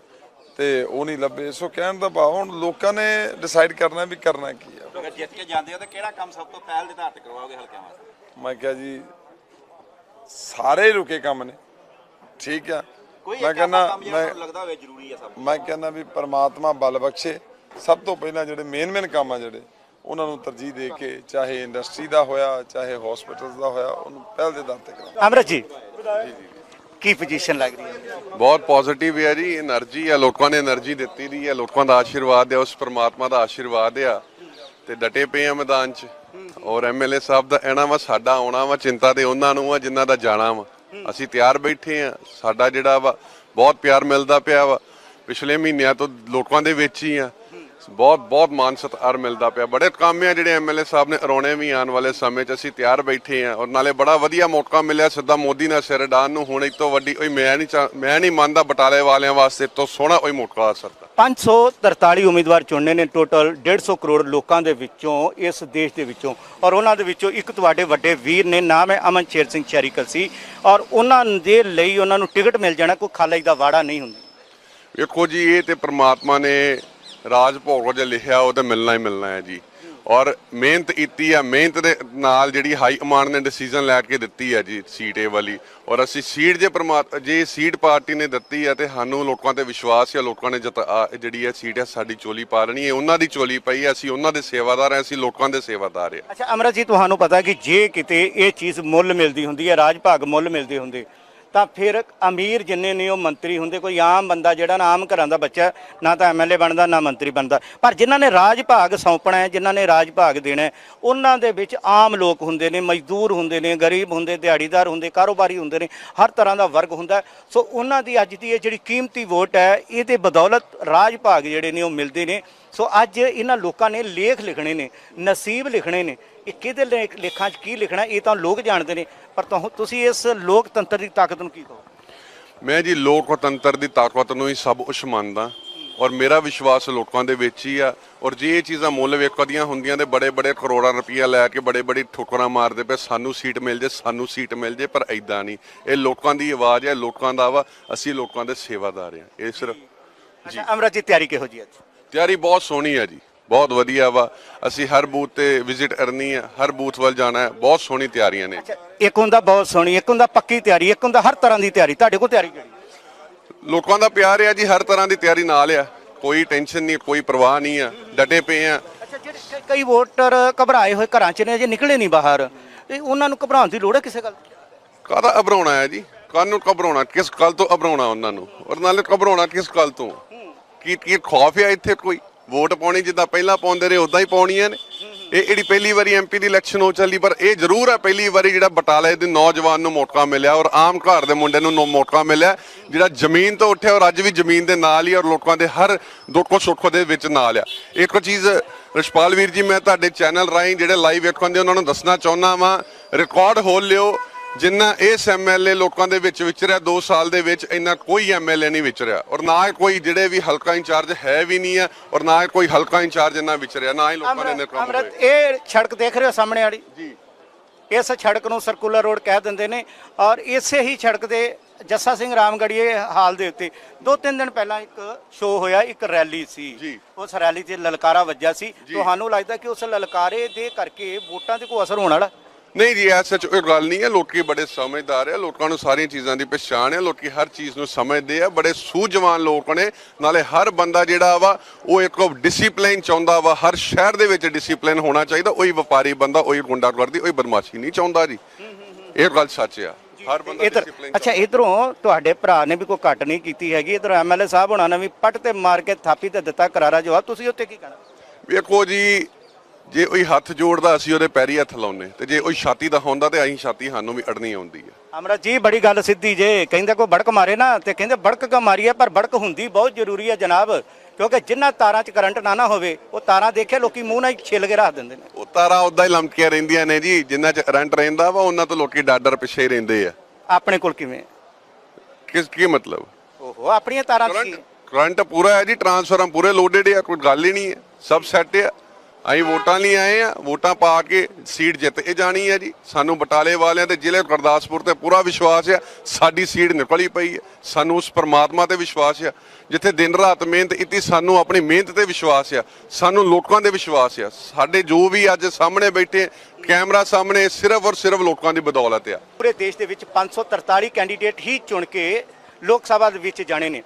ਤੇ ਉਹ ਨਹੀਂ ਲੱਭੇ। ਸੋ ਕਹਿਣ ਦਾ ਭਾਵ ਹੁਣ ਲੋਕਾਂ ਨੇ ਡਿਸਾਈਡ ਕਰਨਾ ਵੀ ਕਰਨਾ ਕੀ ਆ। ਜਿੱਤ ਕੇ ਜਾਂਦੇ ਹੋ ਤਾਂ ਕਿਹੜਾ ਕੰਮ ਸਭ ਤੋਂ ਪਹਿਲ ਦੇ ਆਧਾਰ ਤੇ ਕਰਵਾਓਗੇ ਹਲਕਿਆਂ ਵਾਸਤੇ? ਮੈਂ ਕਿਹਾ ਜੀ ਸਾਰੇ ਰੁਕੇ ਕੰਮ ਨੇ। ਠੀਕ ਆ। ਮੈਂ ਕਹਿੰਦਾ ਮੈਂ ਲੱਗਦਾ ਹੋਵੇ ਜ਼ਰੂਰੀ ਆ ਸਭ ਮੈਂ ਕਹਿੰਦਾ ਵੀ ਪਰਮਾਤਮਾ ਬਲ ਬਖਸ਼ੇ। ਸਭ ਤੋਂ ਪਹਿਲਾਂ ਜਿਹੜੇ ਮੇਨ ਮੇਨ ਕੰਮ ਆ ਜਿਹੜੇ ਉਹਨਾਂ ਨੂੰ ਤਰਜੀਹ ਦੇ ਕੇ ਚਾਹੇ ਇੰਡਸਟਰੀ ਦਾ ਹੋਇਆ ਚਾਹੇ ਹਸਪੀਟਲਸ ਦਾ ਹੋਇਆ ਉਹਨੂੰ ਪਹਿਲ ਦੇ ਦਰ ਤੇ ਕਰਾਂ ਅਮਰਤ ਜੀ ਕੀ ਪੋਜੀਸ਼ਨ ਲੱਗ ਰਹੀ ਹੈ? ਬਹੁਤ ਪੋਜ਼ਿਟਿਵ ਹੈ ਜੀ એનર્ਜੀ ਹੈ ਲੋਕਾਂ ਨੇ એનર્ਜੀ ਦਿੱਤੀ ਦੀ ਹੈ ਲੋਕਾਂ ਦਾ ਆਸ਼ੀਰਵਾਦ ਹੈ ਉਸ ਪਰਮਾਤਮਾ ਦਾ ਆਸ਼ੀਰਵਾਦ ਹੈ ਤੇ ਡਟੇ ਪਏ ਆ ਮੈਦਾਨ 'ਚ। ਔਰ ਐਮਐਲਏ ਸਾਹਿਬ ਦਾ ਐਣਾ ਵਾ, ਸਾਡਾ ਆਉਣਾ ਵਾ, ਚਿੰਤਾ ਤੇ ਉਹਨਾਂ ਨੂੰ ਆ, ਜਿਨ੍ਹਾਂ ਦਾ ਜਾਣਾ ਵਾ। ਅਸੀਂ ਤਿਆਰ ਬੈਠੇ ਆ। ਸਾਡਾ ਜਿਹੜਾ ਵਾ, ਬਹੁਤ ਪਿਆਰ ਮਿਲਦਾ ਪਿਆ ਵਾ। ਪਿਛਲੇ ਮਹੀਨਿਆਂ ਤੋਂ ਲੋਕਾਂ ਦੇ ਵਿੱਚ ਹੀ ਆ। ਬਹੁਤ ਬਹੁਤ ਮਾਨ ਸਤਿਕਾਰ ਮਿਲਦਾ ਪਿਆ। ਬੜੇ ਕੰਮ ਆ ਜਿਹੜੇ ਐਮਐਲਏ ਸਾਹਿਬ ਨੇ ਅਰਾਉਣੇ ਵੀ ਆਉਣ ਵਾਲੇ ਸਮੇਂ 'ਚ ਅਸੀਂ ਤਿਆਰ ਬੈਠੇ ਆ ਔਰ ਨਾਲੇ ਬੜਾ ਵਧੀਆ ਮੌਕਾ ਮਿਲਿਆ ਸਿੱਧਾ ਮੋਦੀ ਨਾਲ ਸਿਰ ਡਾਨ ਨੂੰ। ਹੁਣ ਇਸ ਤੋਂ ਵੱਡੀ ਕੋਈ ਮੈਂ ਨਹੀਂ ਮੈਂ ਨਹੀਂ ਮੰਨਦਾ ਬਟਾਲੇ ਵਾਲਿਆਂ ਵਾਸਤੇ ਤੋਂ ਸੋਹਣਾ ਕੋਈ ਮੌਕਾ ਆ ਸਕਦਾ। 543 ਉਮੀਦਵਾਰ ਚੁਣਨੇ ਨੇ ਟੋਟਲ 150 ਕਰੋੜ ਲੋਕਾਂ ਦੇ ਵਿੱਚੋਂ ਇਸ ਦੇਸ਼ ਦੇ ਵਿੱਚੋਂ। ਔਰ ਉਹਨਾਂ ਦੇ ਵਿੱਚੋਂ ਇੱਕ ਤੁਹਾਡੇ ਵੱਡੇ ਵੀਰ ਨੇ ਨਾਮ ਹੈ ਅਮਨ ਸ਼ੇਰ ਸਿੰਘ ਸ਼ਰੀਕਲ ਸੀ ਔਰ ਉਹਨਾਂ ਦੇ ਲਈ ਉਹਨਾਂ ਨੂੰ ਟਿਕਟ ਮਿਲ ਜਾਣਾ ਕੋਈ ਖਾਲਜ ਦਾ ਵਾੜਾ ਨਹੀਂ ਹੁੰਦੀ। ਵੇਖੋ ਜੀ ਇਹ ਤੇ ਪ੍ਰਮਾਤਮਾ ਨੇ ਰਾਜ ਭੋਗ ਜੇ ਲਿਖਿਆ, ਉਹ ਤੇ ਮਿਲਣਾ ਹੀ ਮਿਲਣਾ ਹੈ ਜੀ। ਔਰ ਮਿਹਨਤ ਕੀਤੀ ਆ ਮਿਹਨਤ ਦੇ ਨਾਲ ਜਿਹੜੀ ਹਾਈ ਕਮਾਂਡ ਨੇ ਡਿਸੀਜਨ ਲੈ ਕੇ ਦਿੱਤੀ ਹੈ ਜੀ ਸੀਟ ਇਹ ਵਾਲੀ। ਔਰ ਅਸੀਂ ਸੀਟ ਜੇ ਪ੍ਰਮਾਤ ਜੇ ਸੀਟ ਪਾਰਟੀ ਨੇ ਦਿੱਤੀ ਹੈ ਤੇ ਸਾਨੂੰ ਲੋਕਾਂ ਤੇ ਵਿਸ਼ਵਾਸ ਹੈ, ਲੋਕਾਂ ਨੇ ਜਿਹੜੀ ਹੈ ਸੀਟ ਹੈ, ਸਾਡੀ ਚੋਲੀ ਪਾ ਲੈਣੀ ਹੈ। ਉਹਨਾਂ ਦੀ ਚੋਲੀ ਪਈ ਹੈ, ਅਸੀਂ ਉਹਨਾਂ ਦੇ ਸੇਵਾਦਾਰ ਹਾਂ, ਅਸੀਂ ਲੋਕਾਂ ਦੇ ਸੇਵਾਦਾਰ ਹਾਂ। ਅੱਛਾ, ਅਮਰਤ ਜੀ, ਤੁਹਾਨੂੰ ਪਤਾ ਕਿ ਜੇ ਕਿਤੇ ਇਹ ਚੀਜ਼ ਮੁੱਲ ਮਿਲਦੀ ਹੁੰਦੀ ਹੈ, ਰਾਜ ਭਾਗ ਮੁੱਲ ਮਿਲਦੇ ਹੁੰਦੇ ਤਾਂ ਫਿਰ ਅਮੀਰ ਜਿੰਨੇ ਨੇ ਉਹ ਮੰਤਰੀ ਹੁੰਦੇ, ਕੋਈ ਆਮ ਬੰਦਾ ਜਿਹੜਾ ਨਾ ਆਮ ਘਰਾਂ ਦਾ ਬੱਚਾ, ਨਾ ਤਾਂ ਐਮਐਲਏ ਬਣਦਾ, ਨਾ ਮੰਤਰੀ ਬਣਦਾ। ਪਰ ਜਿਨ੍ਹਾਂ ਨੇ ਰਾਜ ਭਾਗ ਸੌਂਪਣਾ ਹੈ, ਜਿਨ੍ਹਾਂ ਨੇ ਰਾਜ ਭਾਗ ਦੇਣਾ ਉਹਨਾਂ ਦੇ ਵਿੱਚ ਆਮ ਲੋਕ ਹੁੰਦੇ ਨੇ, ਮਜ਼ਦੂਰ ਹੁੰਦੇ ਨੇ, ਗਰੀਬ ਹੁੰਦੇ, ਦਿਹਾੜੀਦਾਰ ਹੁੰਦੇ, ਕਾਰੋਬਾਰੀ ਹੁੰਦੇ ਨੇ, ਹਰ ਤਰ੍ਹਾਂ ਦਾ ਵਰਗ ਹੁੰਦਾ ਸੋ ਉਹਨਾਂ ਦੀ ਅੱਜ ਦੀ ਇਹ ਜਿਹੜੀ ਕੀਮਤੀ ਵੋਟ ਹੈ, ਇਹਦੇ ਬਦੌਲਤ ਰਾਜ ਭਾਗ ਜਿਹੜੇ ਨੇ ਉਹ ਮਿਲਦੇ ਨੇ। ਸੋ ਅੱਜ ਇਹਨਾਂ ਲੋਕਾਂ ਨੇ ਲੇਖ ਲਿਖਣੇ ਨੇ, ਨਸੀਬ ਲਿਖਣੇ ਨੇ। ਇਹ ਕਿਹਦੇ ਲੇਖ- ਲੇਖਾਂ 'ਚ ਕੀ ਲਿਖਣਾ ਇਹ ਤਾਂ ਲੋਕ ਜਾਣਦੇ ਨੇ ਪਰ ਤੁਹ- ਤੁਸੀਂ ਇਸ ਲੋਕਤੰਤਰ ਦੀ ਤਾਕਤ ਨੂੰ ਕੀ ਕਹੋ? ਮੈਂ ਜੀ ਲੋਕਤੰਤਰ ਦੀ ਤਾਕਤ ਨੂੰ ਹੀ ਸਭ ਕੁਛ ਮੰਨਦਾ ਔਰ ਮੇਰਾ ਵਿਸ਼ਵਾਸ ਲੋਕਾਂ ਦੇ ਵਿੱਚ ਹੀ ਆ ਔਰ ਜੇ ਇਹ ਚੀਜ਼ਾਂ ਮੁੱਲ ਵੇਖਦੀਆਂ ਹੁੰਦੀਆਂ ਤੇ ਬੜੇ ਬੜੇ ਕਰੋੜਾਂ ਰੁਪਈਆ ਲੈ ਕੇ ਬੜੇ ਬੜੀ ਠੋਕਰਾਂ ਮਾਰਦੇ ਪਏ ਸਾਨੂੰ ਸੀਟ ਮਿਲ ਜੇ ਸਾਨੂੰ ਸੀਟ ਮਿਲ ਜੇ ਪਰ ਐਦਾਂ ਨਹੀਂ। ਇਹ ਲੋਕਾਂ ਦੀ ਆਵਾਜ਼ ਹੈ ਲੋਕਾਂ ਦਾ ਵਾ ਅਸੀਂ ਲੋਕਾਂ ਦੇ ਸੇਵਾਦਾਰ ਆ ਇਹ ਸਿਰਫ ਅੱਛਾ ਅਮਰਤ ਜੀ ਤਿਆਰੀ ਕਿਹੋ ਜੀ ਅੱਜ? ਤਿਆਰੀ ਬਹੁਤ ਸੋਹਣੀ ਹੈ ਜੀ। ਬਹੁਤ ਵਧੀਆ ਵਾ। ਅਸੀਂ ਹਰ ਬੂਥ ਤੇ ਵਿਜ਼ਿਟ ਕਰਨੀ ਹੈ ਹਰ ਬੂਥ ਵੱਲ ਜਾਣਾ ਹੈ। ਬਹੁਤ ਸੋਹਣੀ ਤਿਆਰੀਆਂ ਨੇ। ਇੱਕ ਹੁੰਦਾ ਬਹੁਤ ਸੋਹਣੀ ਇੱਕ ਹੁੰਦਾ ਪੱਕੀ ਤਿਆਰੀ ਇੱਕ ਹੁੰਦਾ ਹਰ ਤਰ੍ਹਾਂ ਦੀ ਤਿਆਰੀ। ਤੁਹਾਡੇ ਕੋਲ ਤਿਆਰੀ ਕਿਹੜੀ? ਲੋਕਾਂ ਦਾ ਪਿਆਰ ਹੈ ਜੀ ਹਰ ਤਰ੍ਹਾਂ ਦੀ ਤਿਆਰੀ ਨਾਲ ਆ। ਕੋਈ ਟੈਨਸ਼ਨ ਨਹੀਂ ਕੋਈ ਪਰਵਾਹ ਨਹੀਂ ਆ। ਡਟੇ ਪਏ ਆ। ਕਈ- ਵੋਟਰ ਘਬਰਾਏ ਹੋਏ ਘਰਾਂ 'ਚ ਨੇ ਅਜੇ ਨਿਕਲੇ ਨਹੀਂ ਬਾਹਰ। ਤੇ ਉਹਨਾਂ ਨੂੰ ਘਬਰਾਉਣ ਦੀ ਲੋੜ ਹੈ ਕਿਸੇ ਗੱਲ? ਕਾਹਦਾ ਘਬਰਾਉਣਾ ਹੈ ਜੀ? ਕਾਹਨੂੰ ਘਬਰਾਉਣਾ? ਕਿਸ ਗੱਲ ਤੋਂ ਘਬਰਾਉਣਾ ਉਹਨਾਂ ਨੂੰ? ਔਰ ਨਾਲੇ ਘਬਰਾਉਣਾ ਕਿਸ ਗੱਲ ਤੋਂ? ਕੀ ਕੀ ਖੌਫ ਹੈ ਇੱਥੇ ਕੋਈ? ਵੋਟ ਪਾਉਣੀ ਜਿੱਦਾਂ ਪਹਿਲਾਂ ਪਾਉਂਦੇ ਰਹੇ ਉਦਾਂ ਹੀ ਪਾਉਣੀਆਂ ਨੇ। ਇਹ ਜਿਹੜੀ ਪਹਿਲੀ ਵਾਰੀ ਐਮਪੀ ਦੀ ਇਲੈਕਸ਼ਨ ਹੋ ਚੱਲੀ, ਪਰ ਇਹ ਜ਼ਰੂਰ ਹੈ ਪਹਿਲੀ ਵਾਰੀ ਜਿਹੜਾ ਬਟਾਲੇ ਦੇ ਨੌਜਵਾਨ ਨੂੰ ਮੌਕਾ ਮਿਲਿਆ ਔਰ ਆਮ ਘਰ ਦੇ ਮੁੰਡੇ ਨੂੰ ਨੌ- ਮੌਕਾ ਮਿਲਿਆ, ਜਿਹੜਾ ਜ਼ਮੀਨ ਤੋਂ ਉੱਠਿਆ ਔਰ ਅੱਜ ਵੀ ਜ਼ਮੀਨ ਦੇ ਨਾਲ ਹੀ ਔਰ ਲੋਕਾਂ ਦੇ ਹਰ ਦੁੱਖੋ ਸੁੱਖੋ ਦੇ ਵਿੱਚ ਨਾਲ ਆ। ਇੱਕ ਚੀਜ਼ ਰਸ਼ਪਾਲ ਵੀਰ ਜੀ, ਮੈਂ ਤੁਹਾਡੇ ਚੈਨਲ ਰਾਹੀਂ ਜਿਹੜੇ ਲਾਈਵ ਵੇਖਣ ਦੇ, ਉਹਨਾਂ ਨੂੰ ਦੱਸਣਾ ਚਾਹੁੰਦਾ ਵਾਂ ਰਿਕਾਰਡ ਹੋਲ ਲਿਓ। ਜਿੰਨਾ ਇਸ ਐਮਐਲਏ ਲੋਕਾਂ ਦੇ ਵਿੱਚ ਵਿਚਰਿਆ 2 ਸਾਲ ਦੇ ਵਿੱਚ ਇੰਨਾ ਕੋਈ ਐਮਐਲਏ ਨਹੀਂ ਵਿਚਰਿਆ। ਔਰ ਨਾ ਕੋਈ ਜਿਹੜੇ ਵੀ ਹਲਕਾ ਇੰਚਾਰਜ ਹੈ ਵੀ ਨਹੀਂ ਹੈ ਔਰ ਨਾ ਕੋਈ ਹਲਕਾ ਇੰਚਾਰਜ ਇੰਨਾ ਵਿਚਰਿਆ ਨਾ ਹੀ ਲੋਕਾਂ ਨੇ ਇੰਨੇ ਅਮਰਤ ਕੰਮ ਅਮਰਤ ਹੋਏ। ਇਹ ਸੜਕ ਦੇਖ ਰਹੇ ਹੋ ਸਾਹਮਣੇ ਵਾਲੀ? ਜੀ। ਇਸ ਸੜਕ ਨੂੰ ਸਰਕੂਲਰ ਰੋਡ ਕਹਿ ਦਿੰਦੇ ਨੇ ਔਰ ਇਸੇ ਹੀ ਸੜਕ ਦੇ ਜੱਸਾ ਸਿੰਘ ਰਾਮਗੜੀਏ ਹਾਲ ਦੇ ਉੱਤੇ ਦੋ ਤਿੰਨ ਦਿਨ ਪਹਿਲਾਂ ਇੱਕ ਸ਼ੋਅ ਹੋਇਆ ਇੱਕ ਰੈਲੀ ਸੀ। ਉਸ ਰੈਲੀ ਤੇ ਲਲਕਾਰਾ ਵੱਜਾ ਸੀ। ਤੁਹਾਨੂੰ ਲੱਗਦਾ ਕਿ ਉਸ ਲਲਕਾਰੇ ਦੇ ਕਰਕੇ ਵੋਟਾਂ ਤੇ ਕੋਈ ਅਸਰ ਹੋਣ ਵਾਲਾ? ਨਹੀਂ ਜੀ ਐਸਾ ਕੋਈ ਗੱਲ ਨਹੀਂ ਹੈ। ਲੋਕੀ ਬੜੇ ਸਮਝਦਾਰ ਹੈ। ਲੋਕਾਂ ਨੂੰ ਸਾਰੀਆਂ ਚੀਜ਼ਾਂ ਦੀ ਪਛਾਣ ਹੈ। ਲੋਕੀ ਹਰ ਚੀਜ਼ ਨੂੰ ਸਮਝਦੇ ਆ। ਬੜੇ ਸੂਝਵਾਨ ਲੋਕ ਨੇ। ਨਾਲੇ ਹਰ ਬੰਦਾ ਜਿਹੜਾ ਵਾ ਉਹ ਇੱਕ ਡਿਸਪਲਿਨ ਚਾਹੁੰਦਾ ਵਾ। ਹਰ ਸ਼ਹਿਰ ਦੇ ਵਿੱਚ ਡਿਸਪਲਿਨ ਹੋਣਾ ਚਾਹੀਦਾ। ਉਹੀ ਵਪਾਰੀ ਬੰਦਾ ਉਹੀ ਗੁੰਡਾਗਰਦੀ ਉਹੀ ਬਦਮਾਸ਼ੀ ਨਹੀਂ ਚਾਹੁੰਦਾ ਜੀ। ਇਹ ਗੱਲ ਸੱਚ ਆ। ਹਰ ਬੰਦਾ ਇਧਰ ਅੱਛਾ ਇਧਰੋਂ ਤੁਹਾਡੇ ਭਰਾ ਨੇ ਵੀ ਕੋਈ ਘੱਟ ਨਹੀਂ ਕੀਤੀ ਹੈਗੀ। ਇਧਰ ਐਮਐਲਏ ਸਾਹਿਬ ਹੋਣਾ ਨੇ ਵੀ ਪੱਟ ਤੇ ਮਾਰ ਕੇ ਥਾਪੀ ਤੇ ਦਿੱਤਾ ਕਰਾਰਾ ਜਵਾਬ। ਤੁਸੀਂ ਉੱਤੇ ਕੀ ਕਹਿਣਾ? ਵੇਖੋ ਜੀ ਜੇ ਕੋਈ ਹੱਥ ਜੋੜਦਾ ਅਸੀਂ ਉਹਦੇ ਪੈਰੀ ਹੱਥ ਲਾਉਨੇ ਤੇ ਜੇ ਕੋਈ ਛਾਤੀ ਦਾ ਹੁੰਦਾ ਤੇ ਅਸੀਂ ਛਾਤੀ ਸਾਨੂੰ ਵੀ ਅੜਨੀ ਆਉਂਦੀ ਆ। ਅਮਰਤ ਜੀ ਬੜੀ ਗੱਲ ਸਿੱਧੀ ਜੇ। ਕਹਿੰਦੇ ਕੋਈ ਬੜਕ ਮਾਰੇ ਨਾ ਤੇ ਕਹਿੰਦੇ ਬੜਕ ਕਾ ਮਾਰੀ ਹੈ ਪਰ ਬੜਕ ਹੁੰਦੀ ਬਹੁਤ ਜ਼ਰੂਰੀ ਹੈ ਜਨਾਬ ਕਿਉਂਕਿ ਜਿੰਨਾ ਤਾਰਾਂ 'ਚ ਕਰੰਟ ਨਾ ਨਾ ਹੋਵੇ ਉਹ ਤਾਰਾਂ ਦੇਖੇ ਲੋਕੀ ਮੂੰਹ ਨਾਲ ਹੀ ਛਿੱਲ ਕੇ ਰੱਖ ਦਿੰਦੇ ਨੇ। ਉਹ ਤਾਰਾਂ ਉਦਾਂ ਹੀ ਲਮਕੀਆਂ ਰਹਿੰਦੀਆਂ ਨੇ ਜੀ ਜਿੰਨਾ ਚ ਕਰੰਟ ਰਹਿੰਦਾ ਵਾ ਉਹਨਾਂ ਤੋਂ ਲੋਕੀ ਡਾਡਰ ਪਿੱਛੇ ਹੀ ਰਹਿੰਦੇ ਆ। ਆਪਣੇ ਕੋਲ ਕਿਵੇਂ? ਕਿਸ ਕੀ ਮਤਲਬ? ਓਹੋ ਆਪਣੀਆਂ ਤਾਰਾਂ 'ਚ ਕਰੰਟ ਕੀ? ਕਰੰਟ ਪੂਰਾ ਹੈ ਜੀ ਟਰਾਂਸਫਾਰਮ ਪੂਰੇ ਲੋਡਡ ਆ ਕੋਈ ਗੱਲ ਹੀ ਨਹੀਂ ਹੈ। ਸਭ ਸੈੱਟ ਆ। ਅਸੀਂ ਵੋਟਾਂ ਲਈ ਆਏ ਆ, ਵੋਟਾਂ ਪਾ ਕੇ ਸੀਟ ਜਿੱਤ ਕੇ ਜਾਣੀ ਹੈ ਜੀ। ਸਾਨੂੰ ਬਟਾਲੇ ਵਾਲਿਆਂ ਤੇ ਜ਼ਿਲ੍ਹੇ ਗੁਰਦਾਸਪੁਰ ਤੇ ਪੂਰਾ ਵਿਸ਼ਵਾਸ ਆ, ਸਾਡੀ ਸੀਟ ਨਿਕਲੀ ਪਈ ਹੈ ਸਾਨੂੰ ਉਸ ਪਰਮਾਤਮਾ ਤੇ ਵਿਸ਼ਵਾਸ ਆ, ਜਿੱਥੇ ਦਿਨ ਰਾਤ ਮਿਹਨਤ ਕੀਤੀ, ਸਾਨੂੰ ਆਪਣੀ ਮਿਹਨਤ ਤੇ ਵਿਸ਼ਵਾਸ ਆ। ਸਾਨੂੰ ਲੋਕਾਂ ਦੇ ਵਿਸ਼ਵਾਸ ਆ। ਸਾਡੇ ਜੋ ਵੀ ਅੱਜ ਸਾਹਮਣੇ ਬੈਠੇ ਕੈਮਰਾ ਸਾਹਮਣੇ ਸਿਰਫ ਔਰ ਸਿਰਫ ਲੋਕਾਂ ਦੀ ਬਦੌਲਤ ਆ। ਪੂਰੇ ਦੇਸ਼ ਦੇ ਵਿੱਚ 543 ਕੈਂਡੀਡੇਟ ਹੀ ਚੁਣ ਕੇ ਲੋਕ ਸਭਾ ਦੇ ਵਿੱਚ ਜਾਣੇ ਨੇ।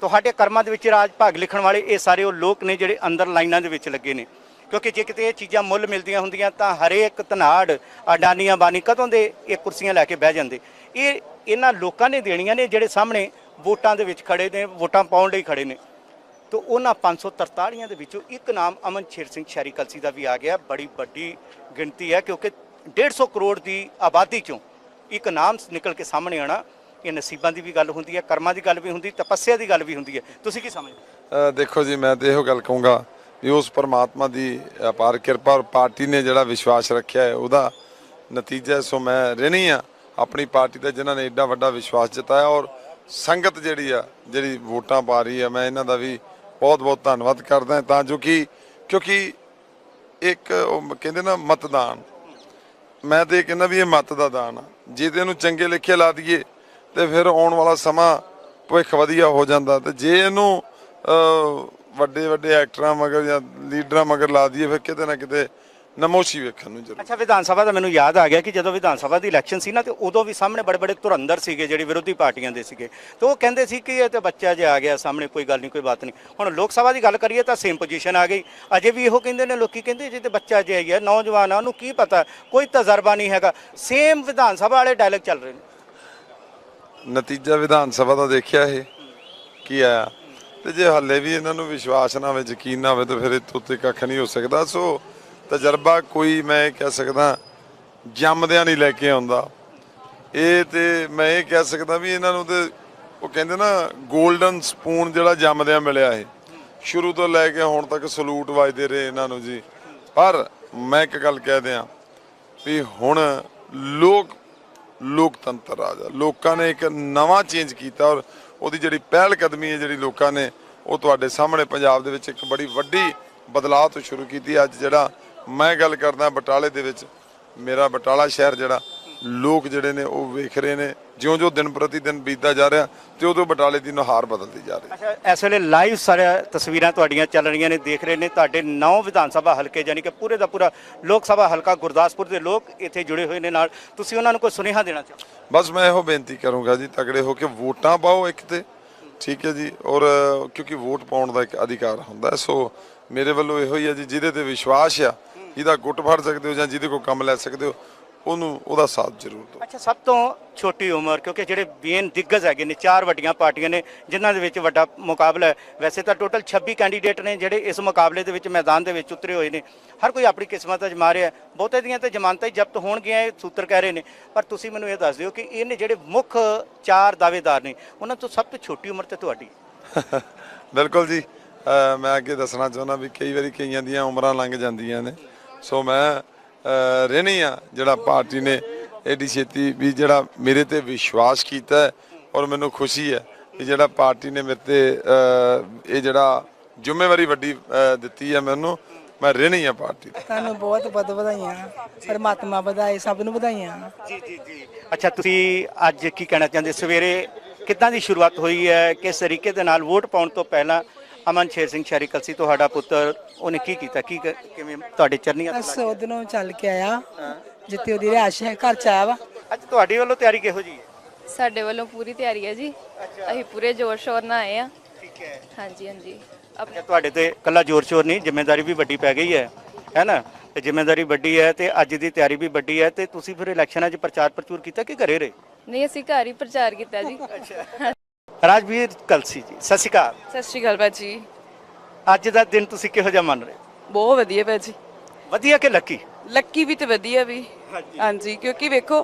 ਤੁਹਾਡੇ ਕਰਮਾਂ ਦੇ ਵਿੱਚ ਰਾਜ ਭਾਗ ਲਿਖਣ ਵਾਲੇ ਇਹ ਸਾਰੇ ਉਹ ਲੋਕ ਨੇ ਜਿਹੜੇ ਅੰਦਰ ਲਾਈਨਾਂ ਦੇ ਵਿੱਚ ਲੱਗੇ ਨੇ। ਕਿਉਂਕਿ ਜੇ ਕਿਤੇ ਇਹ ਚੀਜ਼ਾਂ ਮੁੱਲ ਮਿਲਦੀਆਂ ਹੁੰਦੀਆਂ ਤਾਂ ਹਰੇਕ ਧਨਾੜ ਅਡਾਨੀਆਂ ਬਾਨੀ ਕਦੋਂ ਦੇ ਇਹ ਕੁਰਸੀਆਂ ਲੈ ਕੇ ਬਹਿ ਜਾਂਦੇ। ਇਹ ਇਹਨਾਂ ਲੋਕਾਂ ਨੇ ਦੇਣੀਆਂ ਨੇ ਜਿਹੜੇ ਸਾਹਮਣੇ ਵੋਟਾਂ ਦੇ ਵਿੱਚ ਖੜੇ ਨੇ, ਵੋਟਾਂ ਪਾਉਣ ਲਈ ਖੜੇ ਨੇ। ਤੋ ਉਹਨਾਂ 543 ਦੇ ਵਿੱਚੋਂ ਇੱਕ ਨਾਮ ਅਮਨ ਸ਼ੇਰ ਸਿੰਘ ਸ਼ਹਿਰੀ ਕਲਸੀ ਦਾ ਵੀ ਆ ਗਿਆ। ਬੜੀ ਵੱਡੀ ਗਿਣਤੀ ਹੈ ਕਿਉਂਕਿ 150 ਕਰੋੜ ਦੀ ਆਬਾਦੀ ਚੋਂ ਇੱਕ ਨਾਮ ਨਿਕਲ ਕੇ ਸਾਹਮਣੇ ਆਣਾ ਇਹ ਨਸੀਬਾਂ ਦੀ ਵੀ ਗੱਲ ਹੁੰਦੀ ਹੈ, ਕਰਮਾਂ ਦੀ ਗੱਲ ਵੀ ਹੁੰਦੀ, ਤਪੱਸਿਆ ਦੀ ਗੱਲ ਵੀ ਹੁੰਦੀ ਹੈ। ਤੁਸੀਂ ਕੀ ਸਮਝਦੇ ਦੇਖੋ ਜੀ, ਮੈਂ ਤੇ ਇਹੋ ਗੱਲ ਕਹੂੰਗਾ ਵੀ ਉਸ ਪਰਮਾਤਮਾ ਦੀ ਅਪਾਰ ਕਿਰਪਾ ਔਰ ਪਾਰਟੀ ਨੇ ਜਿਹੜਾ ਵਿਸ਼ਵਾਸ ਰੱਖਿਆ ਹੈ, ਉਹਦਾ ਨਤੀਜਾ ਸੋ ਮੈਂ ਰਹਿਣੀ ਆ ਆਪਣੀ ਪਾਰਟੀ ਦਾ, ਜਿਨ੍ਹਾਂ ਨੇ ਐਡਾ ਵੱਡਾ ਵਿਸ਼ਵਾਸ ਜਤਾਇਆ ਔਰ ਸੰਗਤ ਜਿਹੜੀ ਆ, ਜਿਹੜੀ ਵੋਟਾਂ ਪਾ ਰਹੀ ਆ, ਮੈਂ ਇਹਨਾਂ ਦਾ ਵੀ ਬਹੁਤ ਬਹੁਤ ਧੰਨਵਾਦ ਕਰਦਾ ਤਾਂ ਜੋ ਕਿ, ਕਿਉਂਕਿ ਇੱਕ ਉਹ ਕਹਿੰਦੇ ਨਾ, ਮਤਦਾਨ। ਮੈਂ ਤੇ ਇਹ ਕਹਿੰਦਾ ਵੀ ਇਹ ਮਤ ਦਾ ਦਾਨ ਆ। ਜੇ ਤੇ ਇਹਨੂੰ ਚੰਗੇ ਲਿਖੇ ਲਾ ਦਈਏ, ਤੇ ਫਿਰ ਆਉਣ ਵਾਲਾ ਸਮਾਂ ਭਵਿੱਖ ਵਧੀਆ ਹੋ ਜਾਂਦਾ। ਤੇ ਜੇ ਇਹਨੂੰ ਵੱਡੇ ਵੱਡੇ ਐਕਟਰਾਂ ਮਗਰ ਜਾਂ ਲੀਡਰਾਂ ਮਗਰ ਲਾ ਦਈਏ ਫਿਰ ਕਿਤੇ ਨਾ ਕਿਤੇ ਨਮੋਸ਼ੀ ਵੇਖਣ ਨੂੰ ਜ਼ਰੂਰ। ਅੱਛਾ ਵਿਧਾਨ ਸਭਾ ਦਾ ਮੈਨੂੰ ਯਾਦ ਆ ਗਿਆ ਕਿ ਜਦੋਂ ਵਿਧਾਨ ਸਭਾ ਦੀ ਇਲੈਕਸ਼ਨ ਸੀ ਨਾ ਤੇ ਉਦੋਂ ਵੀ ਸਾਹਮਣੇ ਬੜੇ ਬੜੇ ਧੁਰੰਦਰ ਸੀਗੇ ਜਿਹੜੇ ਵਿਰੋਧੀ ਪਾਰਟੀਆਂ ਦੇ ਸੀਗੇ। ਤੇ ਉਹ ਕਹਿੰਦੇ ਸੀ ਕਿ ਇਹ ਤੇ ਬੱਚਾ ਜੇ ਆ ਗਿਆ ਸਾਹਮਣੇ ਕੋਈ ਗੱਲ ਨਹੀਂ ਕੋਈ ਬਾਤ ਨਹੀਂ। ਹੁਣ ਲੋਕ ਸਭਾ ਦੀ ਗੱਲ ਕਰੀਏ ਤਾਂ ਸੇਮ ਪੋਜੀਸ਼ਨ ਆ ਗਈ। ਅਜੇ ਵੀ ਇਹੋ ਕਹਿੰਦੇ ਨੇ ਲੋਕੀ ਕਹਿੰਦੇ ਜੇ ਤੇ ਬੱਚਾ ਜੇ ਆਈ ਹੈ ਨੌਜਵਾਨ ਆ ਉਹਨੂੰ ਕੀ ਪਤਾ ਕੋਈ ਤਜਰਬਾ ਨਹੀਂ ਹੈਗਾ। ਸੇਮ ਵਿਧਾਨ ਸਭਾ ਵਾਲੇ ਡਾਇਲੌਗ ਚੱਲ ਰਹੇ ਨੇ। ਨਤੀਜਾ ਵਿਧਾਨ ਸਭਾ ਦਾ ਦੇਖਿਆ ਇਹ ਕੀ ਆਇਆ? ਤੇ ਜੇ ਹੱਲੇ ਵੀ ਇਹਨਾਂ ਨੂੰ ਵਿਸ਼ਵਾਸ ਨਾ ਹੋਵੇ, ਯਕੀਨ ਨਾ ਹੋਵੇ, ਤਾਂ ਫਿਰ ਇਹ ਤੋਂ ਉੱਤੇ ਕੱਖ ਨਹੀਂ ਹੋ ਸਕਦਾ। ਸੋ ਤਜਰਬਾ ਕੋਈ ਮੈਂ ਇਹ ਕਹਿ ਸਕਦਾ, ਜੰਮਦਿਆਂ ਨਹੀਂ ਲੈ ਕੇ ਆਉਂਦਾ। ਇਹ ਤੇ ਮੈਂ ਇਹ ਕਹਿ ਸਕਦਾ ਵੀ ਇਹਨਾਂ ਨੂੰ ਤੇ ਉਹ ਕਹਿੰਦੇ ਨਾ 골ਡਨ ਸਪੂਨ ਜਿਹੜਾ ਜੰਮਦਿਆਂ ਮਿਲਿਆ ਇਹ। ਸ਼ੁਰੂ ਤੋਂ ਲੈ ਕੇ ਹੁਣ ਤੱਕ ਸਲੂਟ ਵੱਜਦੇ ਰਹੇ ਇਹਨਾਂ ਨੂੰ ਜੀ। ਪਰ ਮੈਂ ਇੱਕ ਗੱਲ ਕਹਿ ਦਿਆਂ ਵੀ ਹੁਣ ਲੋਕ ਲੋਕਤੰਤਰ ਆ ਜਾ ਲੋਕਾਂ ਨੇ ਇੱਕ ਨਵਾਂ ਚੇਂਜ ਕੀਤਾ ਔਰ ਉਹਦੀ ਜਿਹੜੀ ਪਹਿਲ ਕਦਮੀ ਹੈ ਜਿਹੜੀ ਲੋਕਾਂ ਨੇ ਉਹ ਤੁਹਾਡੇ ਸਾਹਮਣੇ ਪੰਜਾਬ ਦੇ ਵਿੱਚ ਇੱਕ ਬੜੀ ਵੱਡੀ ਬਦਲਾਅ ਤੋਂ ਸ਼ੁਰੂ ਕੀਤੀ। ਅੱਜ ਜਿਹੜਾ ਮੈਂ ਗੱਲ ਕਰਦਾ ਬਟਾਲੇ ਦੇ ਵਿੱਚ, ਮੇਰਾ ਬਟਾਲਾ ਸ਼ਹਿਰ ਜਿਹੜਾ ਲੋਕ ਜਿਹੜੇ ਨੇ ਉਹ ਵੇਖ ਰਹੇ ਨੇ ਜਿਉਂ-ਜਿਉਂ ਦਿਨ ਪ੍ਰਤੀ ਦਿਨ ਬੀਤਦਾ ਜਾ ਰਿਹਾ ਤੇ ਉਦੋਂ ਬਟਾਲੇ ਦੀ ਨੁਹਾਰ ਬਦਲਦੀ ਜਾ ਰਹੀ ਅੱਛਾ ਇਸ ਵੇਲੇ ਲਾਈਵ ਸਾਰੇ ਤਸਵੀਰਾਂ ਤੁਹਾਡੀਆਂ ਚੱਲ ਰਹੀਆਂ ਨੇ ਦੇਖ ਰਹੇ ਨੇ ਤੁਹਾਡੇ ਨੌ ਵਿਧਾਨ ਸਭਾ ਹਲਕੇ ਯਾਨੀ ਕਿ ਪੂਰੇ ਦਾ ਪੂਰਾ ਲੋਕ ਸਭਾ ਹਲਕਾ ਗੁਰਦਾਸਪੁਰ ਦੇ ਲੋਕ ਇੱਥੇ ਜੁੜੇ ਹੋਏ ਨੇ ਨਾਲ ਤੁਸੀਂ ਉਹਨਾਂ ਨੂੰ ਕੋਈ ਸੁਨੇਹਾ ਦੇਣਾ ਚਾਹੋ ਬਸ ਮੈਂ ਇਹੋ ਬੇਨਤੀ ਕਰੂੰਗਾ ਜੀ ਤਗੜੇ ਹੋ ਕੇ ਵੋਟਾਂ ਪਾਓ ਇੱਕ ਤੇ ਠੀਕ ਹੈ ਜੀ ਔਰ ਕਿਉਂਕਿ ਵੋਟ ਪਾਉਣ ਦਾ ਇੱਕ ਅਧਿਕਾਰ ਹੁੰਦਾ। ਸੋ ਮੇਰੇ ਵੱਲੋਂ ਇਹੋ ਹੀ ਹੈ ਜੀ ਜਿਹਦੇ ਤੇ ਵਿਸ਼ਵਾਸ ਆ ਜਿਹਦਾ ਗੁੱਟ ਫੜ ਸਕਦੇ ਹੋ ਜਾਂ ਜਿਹਦੇ ਕੋਲ ਕੰਮ ਲੈ ਸਕਦੇ ਹੋ ਉਹਨੂੰ ਉਹਦਾ ਸਾਥ ਜ਼ਰੂਰ ਦਿਓ। ਅੱਛਾ ਸਭ ਤੋਂ ਛੋਟੀ ਉਮਰ ਕਿਉਂਕਿ ਜਿਹੜੇ ਮੇਨ ਦਿੱਗਜ ਹੈਗੇ ਨੇ ਚਾਰ ਵੱਡੀਆਂ ਪਾਰਟੀਆਂ ਨੇ ਜਿਨ੍ਹਾਂ ਦੇ ਵਿੱਚ ਵੱਡਾ ਮੁਕਾਬਲਾ ਹੈ। ਵੈਸੇ ਤਾਂ ਟੋਟਲ 26 ਕੈਂਡੀਡੇਟ ਨੇ ਜਿਹੜੇ ਇਸ ਮੁਕਾਬਲੇ ਦੇ ਵਿੱਚ ਮੈਦਾਨ ਦੇ ਵਿੱਚ ਉਤਰੇ ਹੋਏ ਨੇ। ਹਰ ਕੋਈ ਆਪਣੀ ਕਿਸਮਤ ਅਜਮਾ ਰਿਹਾ। ਬਹੁਤੇ ਦੀਆਂ ਤਾਂ ਜ਼ਮਾਨਤਾਂ ਹੀ ਜ਼ਬਤ ਹੋਣਗੀਆਂ ਇਹ ਸੂਤਰ ਕਹਿ ਰਹੇ ਨੇ। ਪਰ ਤੁਸੀਂ ਮੈਨੂੰ ਇਹ ਦੱਸ ਦਿਓ ਕਿ ਇਹਨੇ ਜਿਹੜੇ ਮੁੱਖ ਚਾਰ ਦਾਅਵੇਦਾਰ ਨੇ ਉਹਨਾਂ ਤੋਂ ਸਭ ਤੋਂ ਛੋਟੀ ਉਮਰ ਤੇ ਤੁਹਾਡੀ? ਬਿਲਕੁਲ ਜੀ। ਮੈਂ ਅੱਗੇ ਦੱਸਣਾ ਚਾਹੁੰਦਾ ਵੀ ਕਈ ਵਾਰੀ ਕਈਆਂ ਦੀਆਂ ਉਮਰਾਂ ਲੰਘ ਜਾਂਦੀਆਂ ਨੇ। ਸੋ ਮੈਂ ਰਹਿਣੀ ਆ। ਜਿਹੜਾ ਪਾਰਟੀ ਨੇ ਐਡੀ ਛੇਤੀ ਵੀ ਜਿਹੜਾ ਮੇਰੇ ਤੇ ਵਿਸ਼ਵਾਸ ਕੀਤਾ ਹੈ ਔਰ ਮੈਨੂੰ ਖੁਸ਼ੀ ਹੈ ਕਿ ਜਿਹੜਾ ਪਾਰਟੀ ਨੇ ਮੇਰੇ ਤੇ ਇਹ ਜਿਹੜਾ ਜ਼ਿੰਮੇਵਾਰੀ ਵੱਡੀ ਦਿੱਤੀ ਹੈ ਮੈਨੂੰ ਮੈਂ ਰਹਿਣੀ ਆ ਪਾਰਟੀ ਦੀ ਤੁਹਾਨੂੰ ਬਹੁਤ ਬਹੁਤ ਵਧਾਈਆਂ ਪਰਮਾਤਮਾ ਵਧਾਏ ਸਭ ਨੂੰ ਵਧਾਈਆਂ। ਜੀ ਜੀ ਜੀ। ਅੱਛਾ ਤੁਸੀਂ ਅੱਜ ਕੀ ਕਹਿਣਾ ਚਾਹੁੰਦੇ? ਸਵੇਰੇ ਕਿੱਦਾਂ ਦੀ ਸ਼ੁਰੂਆਤ ਹੋਈ ਹੈ? ਕਿਸ ਤਰੀਕੇ ਦੇ ਨਾਲ ਵੋਟ ਪਾਉਣ ਤੋਂ ਪਹਿਲਾਂ ਅਮਨ ਸ਼ੇਰ ਸਿੰਘ ਸ਼ਹਿਰੀ ਕਲਸੀ ਤੁਹਾਡਾ ਪੁੱਤਰ ਉਹਨੇ ਕੀ ਕੀਤਾ? ਕੀ ਕ- ਕਿਵੇਂ ਤੁਹਾਡੇ ਚਰਨੀਆਂ ਤੋਂ ਬਸ ਉਧਰੋਂ ਚੱਲ ਕੇ ਆਇਆ। ਜਿੱਥੇ ਉਹਦੀ ਰਿਹਾਇਸ਼ ਹੈ ਘਰ ਚ ਆਇਆ ਵਾ। ਅੱਜ ਤੁਹਾਡੀ ਵੱਲੋਂ ਤਿਆਰੀ ਕਿਹੋ ਜੀ ਹੈ? ਸਾਡੇ ਵੱਲੋਂ ਪੂਰੀ ਤਿਆਰੀ ਹੈ ਜੀ। ਅਸੀਂ ਪੂਰੇ ਜ਼ੋਰ ਸ਼ੋਰ ਨਾਲ ਆਏ ਆ ਠੀਕ ਹੈ। ਹਾਂਜੀ ਹਾਂਜੀ। ਆਪਣੇ ਤੁਹਾਡੇ ਤੇ ਕੱਲਾ ਜ਼ੋਰ ਸ਼ੋਰ ਨਹੀਂ ਜ਼ਿੰਮੇਵਾਰੀ ਵੀ ਵੱਡੀ ਪੈ ਗਈ ਹੈ। ਹੈ ਨਾ? ਤੇ ਜ਼ਿੰਮੇਵਾਰੀ ਵੱਡੀ ਹੈ ਤੇ ਅੱਜ ਦੀ ਤਿਆਰੀ ਵੀ ਵੱਡੀ ਹੈ ਤੇ ਤੁਸੀਂ ਫਿਰ ਇਲੈਕਸ਼ਨਾਂ 'ਚ ਪ੍ਰਚਾਰ ਪ੍ਰਚੂਰ ਕੀਤਾ ਕਿ ਘਰੇ ਰਹੇ? ਨਹੀਂ ਅਸੀਂ ਘਰ ਹੀ ਪ੍ਰਚਾਰ ਕੀਤਾ ਜੀ। ਰਾਜਵੀਰ ਕਲਸੀ ਜੀ ਸਤਿ ਸ਼੍ਰੀ ਅਕਾਲ। ਸਤਿ ਸ਼੍ਰੀ ਅਕਾਲ ਭਾਜੀ ਅੱਜ ਦਾ ਦਿਨ ਤੁਸੀਂ ਕਿਹੋ ਜਿਹਾ ਮੰਨ ਰਹੇ ਹੋ? ਬਹੁਤ ਵਧੀਆ ਭਾਜੀ ਵਧੀਆ ਕਿ ਲੱਕੀ? ਲੱਕੀ ਵੀ ਤੇ ਵਧੀਆ ਵੀ। ਹਾਂਜੀ। ਕਿਉਂਕਿ ਵੇਖੋ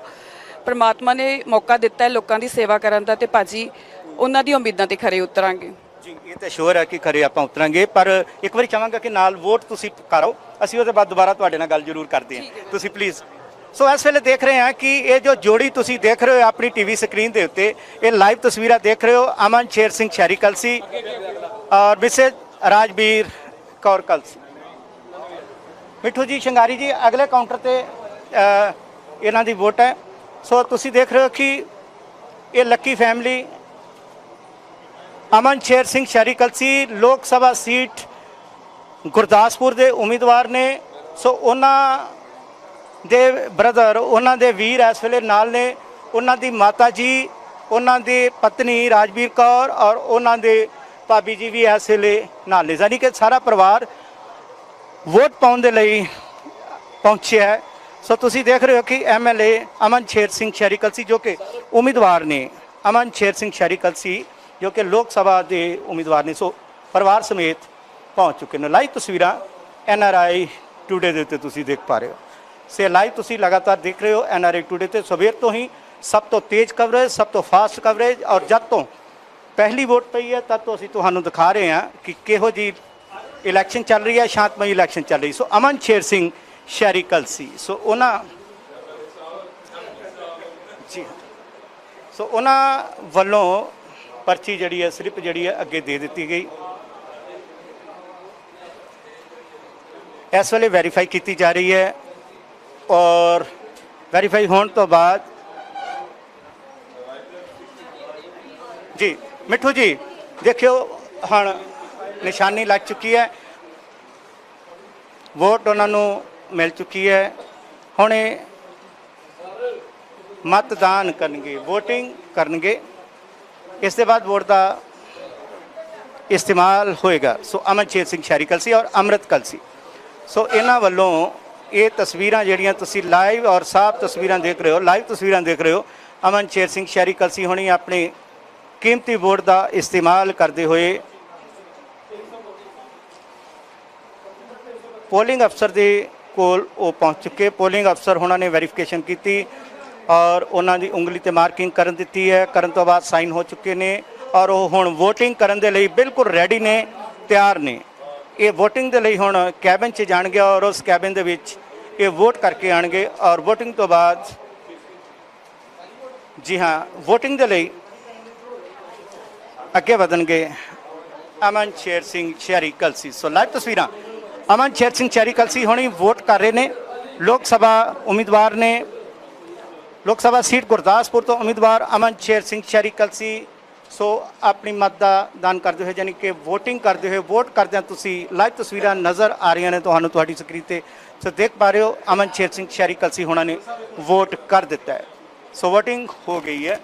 ਪ੍ਰਮਾਤਮਾ ਨੇ ਮੌਕਾ ਦਿੱਤਾ ਹੈ ਲੋਕਾਂ ਦੀ ਸੇਵਾ ਕਰਨ ਦਾ ਤੇ ਭਾਜੀ ਉਹਨਾਂ ਦੀ ਉਮੀਦਾਂ ਤੇ ਖਰੇ ਉਤਰਾਂਗੇ। ਜੀ ਇਹ ਤਾਂ ਸ਼ੋਰ ਹੈ ਕਿ ਖਰੇ ਆਪਾਂ ਉਤਰਾਂਗੇ ਪਰ ਇੱਕ ਵਾਰੀ ਚਾਹਾਂਗਾ ਕਿ ਨਾਲ ਵੋਟ ਤੁਸੀਂ ਕਰੋ ਅਸੀਂ ਉਹਦੇ ਬਾਅਦ ਦੁਬਾਰਾ ਤੁਹਾਡੇ ਨਾਲ ਗੱਲ ਜ਼ਰੂਰ ਕਰਦੇ ਹਾਂ। ਤੁਸੀਂ ਪਲੀਜ਼ ਸੋ ਇਸ ਵੇਲੇ ਦੇਖ ਰਹੇ ਹਾਂ ਕਿ ਇਹ ਜੋ ਜੋੜੀ ਤੁਸੀਂ ਦੇਖ ਰਹੇ ਹੋ ਆਪਣੀ ਟੀਵੀ ਸਕਰੀਨ ਦੇ ਉੱਤੇ, ਇਹ ਲਾਈਵ ਤਸਵੀਰਾਂ ਦੇਖ ਰਹੇ ਹੋ। ਅਮਨ ਸ਼ੇਰ ਸਿੰਘ ਸ਼ਹਿਰੀ ਕਲਸੀ ਔਰ ਮਿਸੇਜ ਰਾਜਵੀਰ ਕੌਰ ਕਲਸੀ। ਮਿੱਠੂ ਜੀ, ਸ਼ਿੰਗਾਰੀ ਜੀ, ਅਗਲੇ ਕਾਊਂਟਰ ਤੇ ਇਹਨਾਂ ਦੀ ਵੋਟ ਹੈ। ਸੋ ਤੁਸੀਂ ਦੇਖ ਰਹੇ ਹੋ ਕਿ ਇਹ ਲੱਕੀ ਫੈਮਿਲੀ ਅਮਨ ਸ਼ੇਰ ਸਿੰਘ ਸ਼ਹਿਰੀ ਕਲਸੀ, ਲੋਕ ਸਭਾ ਸੀਟ ਗੁਰਦਾਸਪੁਰ ਦੇ ਉਮੀਦਵਾਰ ਨੇ। ਸੋ ਉਹਨਾਂ ਦੇ ਬ੍ਰਦਰ ਉਹਨਾਂ ਦੇ ਵੀਰ ਇਸ ਵੇਲੇ ਨਾਲ ਨੇ। ਉਹਨਾਂ ਦੀ ਮਾਤਾ ਜੀ, ਉਹਨਾਂ ਦੀ ਪਤਨੀ ਰਾਜਵੀਰ ਕੌਰ ਔਰ ਉਹਨਾਂ ਦੇ ਭਾਬੀ ਜੀ ਵੀ ਇਸ ਵੇਲੇ ਨਾਲ ਨੇ। ਯਾਨੀ ਕਿ ਸਾਰਾ ਪਰਿਵਾਰ ਵੋਟ ਪਾਉਣ ਦੇ ਲਈ ਪਹੁੰਚਿਆ ਹੈ। ਸੋ ਤੁਸੀਂ ਦੇਖ ਰਹੇ ਹੋ ਕਿ ਐਮਐਲਏ ਅਮਨ ਸ਼ੇਰ ਸਿੰਘ ਸ਼ਹਿਰੀ ਕਲਸੀ ਜੋ ਕਿ ਉਮੀਦਵਾਰ ਨੇ। ਅਮਨ ਸ਼ੇਰ ਸਿੰਘ ਸ਼ਹਿਰੀ ਕਲਸੀ ਜੋ ਕਿ ਲੋਕ ਸਭਾ ਦੇ ਉਮੀਦਵਾਰ ਨੇ। ਸੋ ਪਰਿਵਾਰ ਸਮੇਤ ਪਹੁੰਚ ਚੁੱਕੇ ਨੇ। ਲਾਈਵ ਤਸਵੀਰਾਂ ਐਨਆਰਆਈ ਟੂਡੇ ਦੇ ਉੱਤੇ ਤੁਸੀਂ ਦੇਖ ਪਾ ਰਹੇ ਹੋ। ਸੇ ਲਾਈਵ ਤੁਸੀਂ ਲਗਾਤਾਰ ਦੇਖ ਰਹੇ ਹੋ ਐਨਆਰਆਈ ਟੂਡੇ ਤੇ। ਸਵੇਰ ਤੋਂ ਹੀ ਸਭ ਤੋਂ ਤੇਜ਼ ਕਵਰੇਜ ਸਭ ਤੋਂ ਫਾਸਟ ਕਵਰੇਜ ਔਰ ਜਦ ਤੋਂ ਪਹਿਲੀ ਵੋਟ ਪਈ ਹੈ, ਤਦ ਤੋਂ ਅਸੀਂ ਤੁਹਾਨੂੰ ਦਿਖਾ ਰਹੇ ਹਾਂ ਕਿ ਕਿਹੋ ਜੀ ਇਲੈਕਸ਼ਨ ਚੱਲ ਰਹੀ ਹੈ, ਸ਼ਾਂਤਮਈ ਇਲੈਕਸ਼ਨ ਚੱਲ ਰਹੀ ਸੋ ਅਮਨ ਸ਼ੇਰ ਸਿੰਘ, ਸ਼ਹਿਰੀ ਕਲਸੀ। ਸੋ ਉਹਨਾਂ ਜੀ ਸੋ ਉਹਨਾਂ ਵੱਲੋਂ ਪਰਚੀ ਜਿਹੜੀ ਹੈ, ਸਲਿੱਪ ਜਿਹੜੀ ਹੈ, ਅੱਗੇ ਦੇ ਦਿੱਤੀ ਗਈ। ਇਸ ਵੇਲੇ ਵੈਰੀਫਾਈ ਕੀਤੀ ਜਾ ਰਹੀ ਹੈ। ਔਰ ਵੈਰੀਫਾਈ ਹੋਣ ਤੋਂ ਬਾਅਦ ਜੀ, ਮਿੱਠੂ ਜੀ, ਦੇਖਿਓ ਹੁਣ ਨਿਸ਼ਾਨੀ ਲੱਗ ਚੁੱਕੀ ਹੈ। ਵੋਟ ਉਹਨਾਂ ਨੂੰ ਮਿਲ ਚੁੱਕੀ ਹੈ। ਹੁਣ ਇਹ ਮਤਦਾਨ ਕਰਨਗੇ VOTING ਕਰਨਗੇ। ਇਸ ਦੇ ਬਾਅਦ ਵੋਟ ਦਾ ਇਸਤੇਮਾਲ ਹੋਏਗਾ। ਸੋ ਅਮਨਸ਼ੇਰ ਸਿੰਘ ਸ਼ਹਿਰੀ ਕਲਸੀ ਔਰ ਅੰਮ੍ਰਿਤ ਕਲਸੀ। ਸੋ ਇਹਨਾਂ ਵੱਲੋਂ ਇਹ ਤਸਵੀਰਾਂ ਜਿਹੜੀਆਂ ਤੁਸੀਂ ਲਾਈਵ ਔਰ ਸਾਫ਼ ਤਸਵੀਰਾਂ ਦੇਖ ਰਹੇ ਹੋ, ਲਾਈਵ ਤਸਵੀਰਾਂ ਦੇਖ ਰਹੇ ਹੋ, ਅਮਨ ਸ਼ੇਰ ਸਿੰਘ ਸ਼ਹਿਰੀ ਕਲਸੀ ਹੋਣੀ ਆਪਣੇ ਕੀਮਤੀ ਵੋਟ ਦਾ ਇਸਤੇਮਾਲ ਕਰਦੇ ਹੋਏ ਪੋਲਿੰਗ ਅਫਸਰ ਦੇ ਕੋਲ ਉਹ ਪਹੁੰਚ ਚੁੱਕੇ। ਪੋਲਿੰਗ ਅਫਸਰ ਉਹਨਾਂ ਨੇ ਵੈਰੀਫਿਕੇਸ਼ਨ ਕੀਤੀ ਔਰ ਉਹਨਾਂ ਦੀ ਉਂਗਲੀ ਤੇ ਮਾਰਕਿੰਗ ਕਰਨ ਦਿੱਤੀ ਹੈ। ਕਰਨ ਤੋਂ ਬਾਅਦ ਸਾਈਨ ਹੋ ਚੁੱਕੇ ਨੇ ਔਰ ਉਹ ਹੁਣ VOTING ਕਰਨ ਦੇ ਲਈ ਬਿਲਕੁਲ ਰੈਡੀ ਨੇ, ਤਿਆਰ ਨੇ। ਇਹ VOTING ਦੇ ਲਈ ਹੁਣ ਕੈਬਨ 'ਚ ਜਾਣਗੇ ਔਰ ਉਸ ਕੈਬਨ ਦੇ ਵਿੱਚ ਇਹ ਵੋਟ ਕਰਕੇ ਆਣਗੇ ਔਰ VOTING ਤੋਂ ਬਾਅਦ ਜੀ ਹਾਂ, VOTING ਦੇ ਲਈ ਅੱਗੇ ਵਧਣਗੇ ਅਮਨ ਸ਼ੇਰ ਸਿੰਘ ਸ਼ਹਿਰੀ ਕਲਸੀ। ਸੋ ਲਾਈਵ ਤਸਵੀਰਾਂ। ਅਮਨ ਸ਼ੇਰ ਸਿੰਘ ਸ਼ਹਿਰੀ ਕਲਸੀ ਹੁਣੀ ਵੋਟ ਕਰ ਰਹੇ ਨੇ। ਲੋਕ ਸਭਾ ਉਮੀਦਵਾਰ ਨੇ। ਲੋਕ ਸਭਾ ਸੀਟ ਗੁਰਦਾਸਪੁਰ ਤੋਂ ਉਮੀਦਵਾਰ ਅਮਨ ਸ਼ੇਰ ਸਿੰਘ ਸ਼ਹਿਰੀ ਕਲਸੀ ਸੋ ਆਪਣੀ ਮਤ ਦਾ ਦਾਨ ਕਰਦੇ ਹੋਏ, ਯਾਨੀ ਕਿ VOTING ਕਰਦੇ ਹੋਏ ਵੋਟ ਕਰਦਿਆਂ ਤੁਸੀਂ ਲਾਈਵ ਤਸਵੀਰਾਂ ਨਜ਼ਰ ਆ ਰਹੀਆਂ ਨੇ ਤੁਹਾਨੂੰ ਤੁਹਾਡੀ ਸਕਰੀਨ ਤੇ। ਸੋ ਦੇਖ ਪਾ ਰਹੇ ਹੋ ਅਮਨ ਸ਼ੇਰ ਸਿੰਘ ਸ਼ਹਿਰੀ ਕਲਸੀ ਹੋਣਾ ਨੇ ਵੋਟ ਕਰ ਦਿੱਤਾ ਹੈ। ਸੋ VOTING ਹੋ ਗਈ ਹੈ।